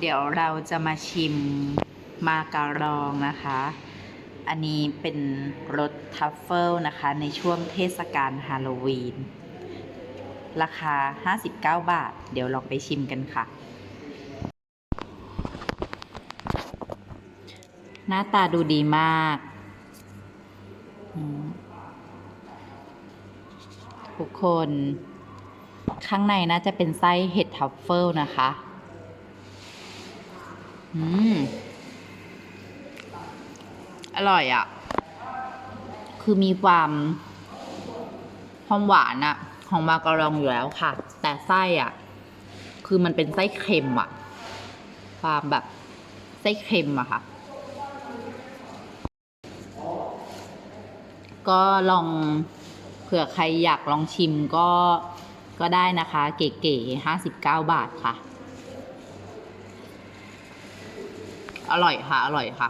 เดี๋ยวเราจะมาชิมมาการองนะคะ อันนี้เป็นรสทัฟเฟิลนะคะ ในช่วงเทศกาลฮาโลวีน ราคา 59 บาท เดี๋ยวลองไปชิมกันค่ะ หน้าตาดูดีมากทุกคน ข้างในน่าจะเป็นไส้เห็ดทัฟเฟิลนะคะ อืม อร่อยอะ่ะ คือมีความความหวานอะของมาการองอยู่แล้วค่ะ แต่ไส้อะคือมันเป็นไส้เค็มอะ ความแบบไส้เค็มอะค่ะ ก็ลองเผื่อใครอยากลองชิมก็ก็ได้นะคะ เก๋ๆห้าสิบเก้าบาทค่ะ อ ร่อยค่ะ อร่อยค่ะ